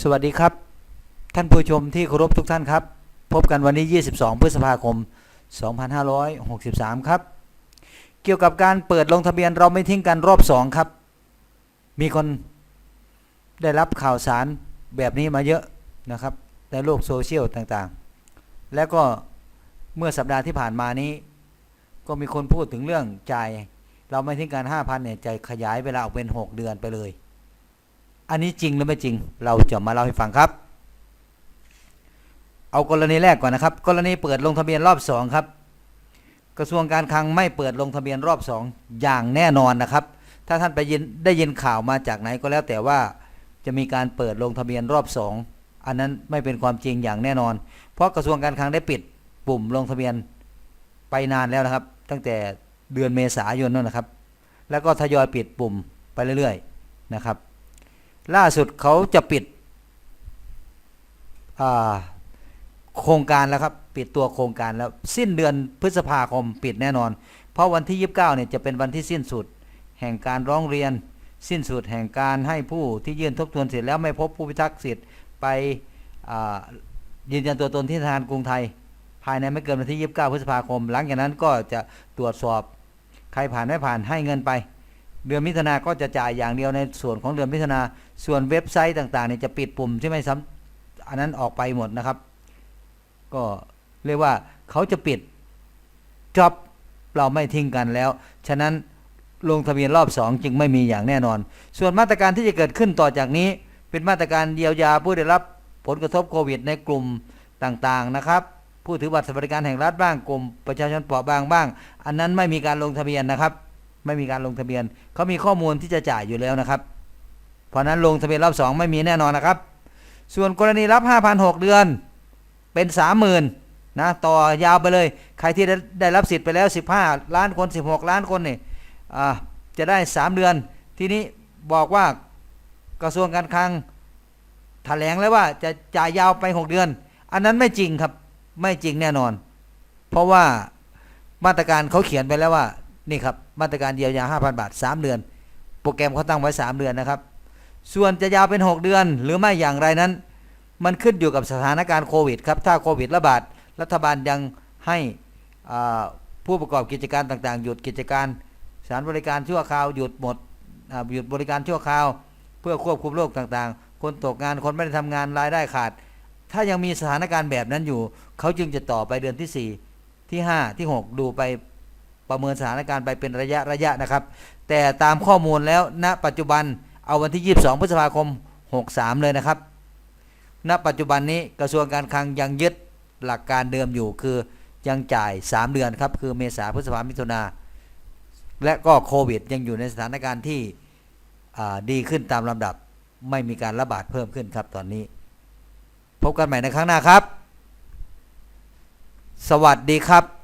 สวัสดีครับ ท่านผู้ชมที่เคารพทุกท่านครับ พบกันวันนี้22 พฤษภาคม 2563 ครับ เกี่ยวกับการเปิดลงทะเบียนเราไม่ทิ้งกันรอบ 2 ครับ มีคนได้รับข่าวสารแบบนี้มาเยอะนะครับในโลกโซเชียลต่างๆ และก็เมื่อสัปดาห์ที่ผ่านมานี้ ก็มีคนพูดถึงเรื่องจ่ายเราไม่ทิ้งกัน 5,000เนี่ยจขยายเวลาออกเป็น 6 เดือนไปเลย อันนี้จริงหรือไม่จริง เราจะมาเล่าให้ฟังครับ เอากรณีแรกก่อนนะครับ กรณีเปิดลงทะเบียนรอบสองครับ กระทรวงการคลังไม่เปิดลงทะเบียนรอบสองอย่างแน่นอนนะครับ ถ้าท่านไปยินได้ยินข่าวมาจากไหนก็แล้วแต่ว่าจะมีการเปิดลงทะเบียนรอบสองอันนั้นไม่เป็นความจริงอย่างแน่นอน เพราะกระทรวงการคลังได้ปิดปุ่มลงทะเบียนไปนานแล้วนะครับ ตั้งแต่เดือนเมษายนนั่นนะครับ แล้วก็ทยอยปิดปุ่มไปเรื่อยๆนะครับ ล่าสุดเขาจะปิดโครงการแล้วครับปิดตัวโครงการแล้วสิ้นเดือนพฤษภาคมปิดแน่นอน เพราะวันที่ 29เนี่ยจะเป็นวันที่สิ้นสุด แห่งการร้องเรียน สิ้นสุดแห่งการให้ผู้ที่ยื่นทบทวนสิทธิ์แล้วไม่พบผู้พิทักษ์สิทธิ์ไปยืนยันตัวตนที่ธนาคารกรุงไทย ภายในไม่เกินวันที่ 29 พฤษภาคม หลังจากนั้นก็จะตรวจสอบใครผ่านไม่ผ่านให้เงินไป เดือนมิถุนาก็จะจ่ายอย่างเดียวในส่วนของเดือนมิถุนาส่วนเว็บไซต์ต่างๆเนี่ยจะปิดปุ่มที่ไม่ซ้ำอันนั้นออกไปหมดนะครับ ก็เรียกว่าเขาจะปิดจ็อบเราไม่ทิ้งกันแล้ว ฉะนั้นลงทะเบียนรอบ 2 จึงไม่มีอย่างแน่นอน ส่วนมาตรการที่จะเกิดขึ้นต่อจากนี้ เป็นมาตรการเยียวยาผู้ได้รับผลกระทบโควิด ในกลุ่มต่างๆนะครับผู้ถือบัตรสวัสดิการแห่งรัฐบ้างกลุ่มประชาชนเปราะบางบ้าง อันนั้นไม่มีการลงทะเบียนนะครับ ไม่มีการลงทะเบียนเขามีข้อมูลที่จะจ่ายอยู่แล้วนะครับ เพราะนั้นลงทะเบียนรอบสองไม่มีแน่นอนนะครับ ส่วนกรณีรับ 5,006 เดือนเป็น 30,000นะต่อยาวไปเลย ใครที่ได้ไดรับสิทธิ์ไปแล้ว 15 ล้านคน 16 ล้านคนนี่อ่าจะได้ 3 เดือน ทีนี้บอกว่ากระทรวงการคลังแถลงแล้วว่าจะจ่ายยาวไป 6 เดือน อันนั้นไม่จริงครับไม่จริงแน่นอน เพราะว่ามาตรการเขาเขียนไปแล้วว่า นี่ครับมาตรการเยียวยา 5,000 บาท 3 เดือน โปรแกรมเขาตั้งไว้ 3 เดือนนะครับ ส่วนจะยาวเป็น 6 เดือนหรือไม่อย่างไรนั้น มันขึ้นอยู่กับสถานการณ์โควิดครับ ถ้าโควิดระบาด รัฐบาลยังให้ผู้ประกอบกิจการต่างๆ หยุดกิจการสถานบริการชั่วคราวหยุดหมดหยุดบริการชั่วคราว เพื่อควบคุมโรคต่างๆ คนตกงานคนไม่ได้ทำงานรายได้ขาด ถ้ายังมีสถานการณ์แบบนั้นอยู่ เขาจึงจะต่อไปเดือนที่ 4 ที่ 5 ที่ 6 ดูไป ประเมินสถานการณ์ไปเป็นระยะระยะนะครับ แต่ตามข้อมูลแล้วณปัจจุบันเอาวันที่ 22 พฤษภาคม 63 เลยนะครับ ณ ปัจจุบันนี้กระทรวงการคลังยังยึดหลักการเดิมอยู่คือยังจ่าย 3 เดือนครับ คือเมษาพฤษภามิถุนาและก็โควิด ยังอยู่ในสถานการณ์ที่ดีขึ้นตามลำดับไม่มีการระบาดเพิ่มขึ้นครับตอนนี้ พบกันใหม่ในครั้งหน้าครับ สวัสดีครับ